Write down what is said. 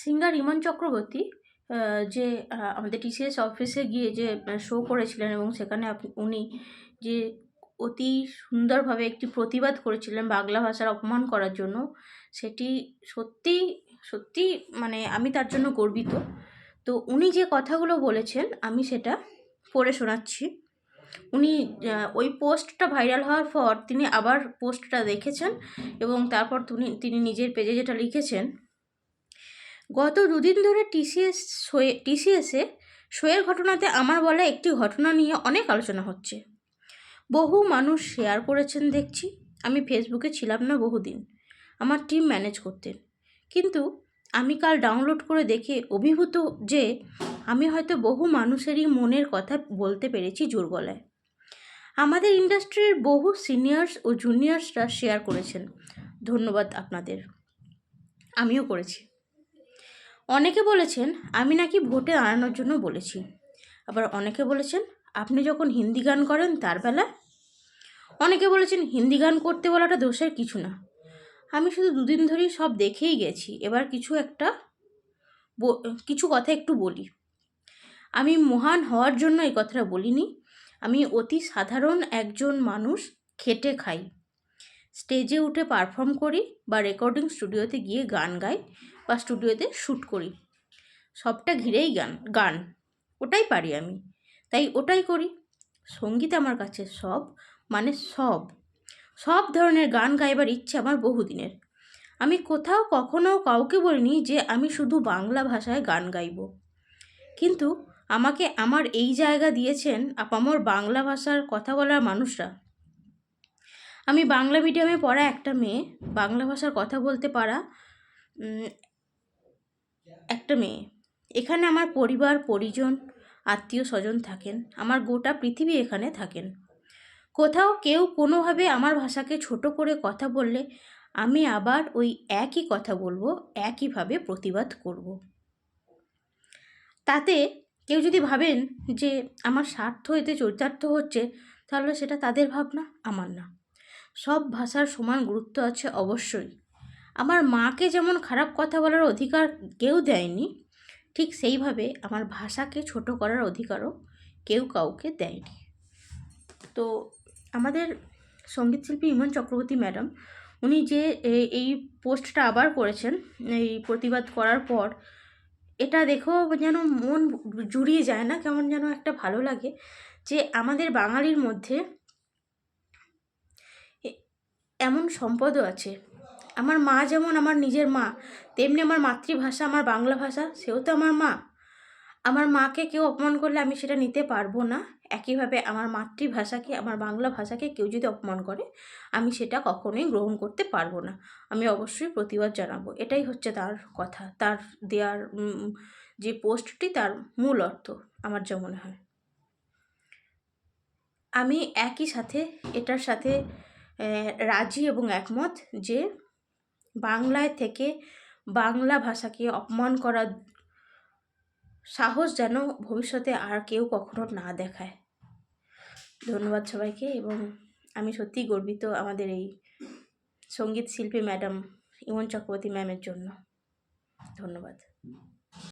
Singer ইমন চক্রবর্তী যে আমাদের TCS অফিসে গিয়ে যে শো করেছিলেন এবং সেখানে উনি যে, অতি সুন্দরভাবে একটি প্রতিবাদ করেছিলেন বাংলা ভাষার অপমান করার জন্য, সেটি সত্যি সত্যি মানে আমি তার জন্য গর্বিত। তো উনি যে কথাগুলো বলেছেন, আমি সেটা পড়ে শোনাচ্ছি। উনি ওই পোস্টটা ভাইরাল হওয়ার পর তিনি আবার পোস্টটা দেখেছেন এবং তারপর তিনি তিনি নিজের পেজে যেটা লিখেছেন গত দুদিন ধরে টিসিএস শোয়ে, টিসিএসে শোয়ের ঘটনাতে আমার বলা একটি ঘটনা নিয়ে অনেক আলোচনা হচ্ছে। বহু মানুষ শেয়ার করেছেন দেখছি। আমি ফেসবুকে ছিলাম না বহুদিন। আমার টিম ম্যানেজ করতেন। কিন্তু আমি কাল ডাউনলোড করে দেখে অভিভূত যে আমি হয়তো বহু মানুষেরই মনের কথা বলতে পেরেছি জোর গলায়। আমাদের ইন্ডাস্ট্রির বহু সিনিয়র্স ও জুনিয়র্সরা শেয়ার করেছেন। ধন্যবাদ আপনাদের। আমিও করেছি। অনেকে বলেছেন, আমি নাকি ভোটে দাঁড়ানোর জন্য বলেছি। আবার অনেকে বলেছেন, আপনি যখন হিন্দি গান করেন তার বেলা? অনেকে বলেছেন, হিন্দি গান করতে বলাটা দোষের কিছু না। আমি শুধু দুদিন ধরেই সব দেখেই গেছি। এবার কিছু একটা কিছু কথা একটু বলি। আমি মহান হওয়ার জন্য এই কথাটা বলিনি। আমি অতি সাধারণ একজন মানুষ, খেটে খাই। স্টেজে উঠে পারফর্ম করি বা রেকর্ডিং স্টুডিওতে গিয়ে গান গাই। বা স্টুডিওতে শ্যুট করি। সবটা ঘিরেই গান গান। ওটাই পারি আমি। তাই ওটাই করি। সংগীত আমার কাছে সব মানে সব। সব ধরনের গান গাইবার ইচ্ছে আমার বহুদিনের। আমি কোথাও কখনো কাউকে বলিনি যে আমি শুধু বাংলা ভাষায় গান গাইব। কিন্তু আমাকে আমার এই জায়গা দিয়েছেন আপামর বাংলা ভাষার কথা বলার মানুষরা। আমি বাংলা মিডিয়ামে পড়া একটা মেয়ে, বাংলা ভাষার কথা বলতে পারা একটা মেয়ে। এখানে আমার পরিবার, পরিজন, আত্মীয় স্বজন থাকেন। আমার গোটা পৃথিবী এখানে থাকেন। কোথাও কেউ কোনোভাবে আমার ভাষাকে ছোট করে কথা বললে আমি আবার ওই একই কথা বলব, একইভাবে প্রতিবাদ করব। তাতে কেউ যদি ভাবেন যে আমার স্বার্থ এতে চরিতার্থ হচ্ছে, তাহলে সেটা তাদের ভাবনা, আমার না। সব ভাষার সমান গুরুত্ব আছে অবশ্যই। আমার মাকে যেমন খারাপ কথা বলার অধিকার কেউ দেয়নি, ঠিক সেইভাবে আমার ভাষাকে ছোট করার অধিকারও কেউ কাউকে দেয়নি। তো আমাদের সঙ্গীতশিল্পী ইমন চক্রবর্তী ম্যাডাম, উনি যে এই পোস্টটা আবার করেছেন, এই প্রতিবাদ করার পর, এটা দেখেও যেন মন জুড়িয়ে যায় না, কেমন যেন একটা ভালো লাগে যে আমাদের বাঙালির মধ্যে এমন সম্পদও আছে। আমার মা যেমন আমার নিজের মা, তেমনি আমার মাতৃভাষা, আমার বাংলা ভাষা, সেও তো আমার মা। আমার মাকে কেউ অপমান করলে আমি সেটা নিতে পারব না। একইভাবে আমার মাতৃভাষাকে, আমার বাংলা ভাষাকে কেউ যদি অপমান করে, আমি সেটা কখনোই গ্রহণ করতে পারব না। আমি অবশ্যই প্রতিবাদ জানাব। এটাই হচ্ছে তার কথা। তার দেওয়ার যে পোস্টটি তার মূল অর্থ, আমার যা মনে হয়। আমি একই সাথে, এটার সাথে রাজি এবং একমত যে বাংলায় থেকে বাংলা ভাষাকে অপমান করার সাহস যেন ভবিষ্যতে আর কেউ কখনো না দেখায়। ধন্যবাদ সবাইকে এবং আমি সত্যি গর্বিত আমাদের এই সংগীত শিল্পী ম্যাডাম ইমন চক্রবর্তী ম্যামের জন্য। ধন্যবাদ।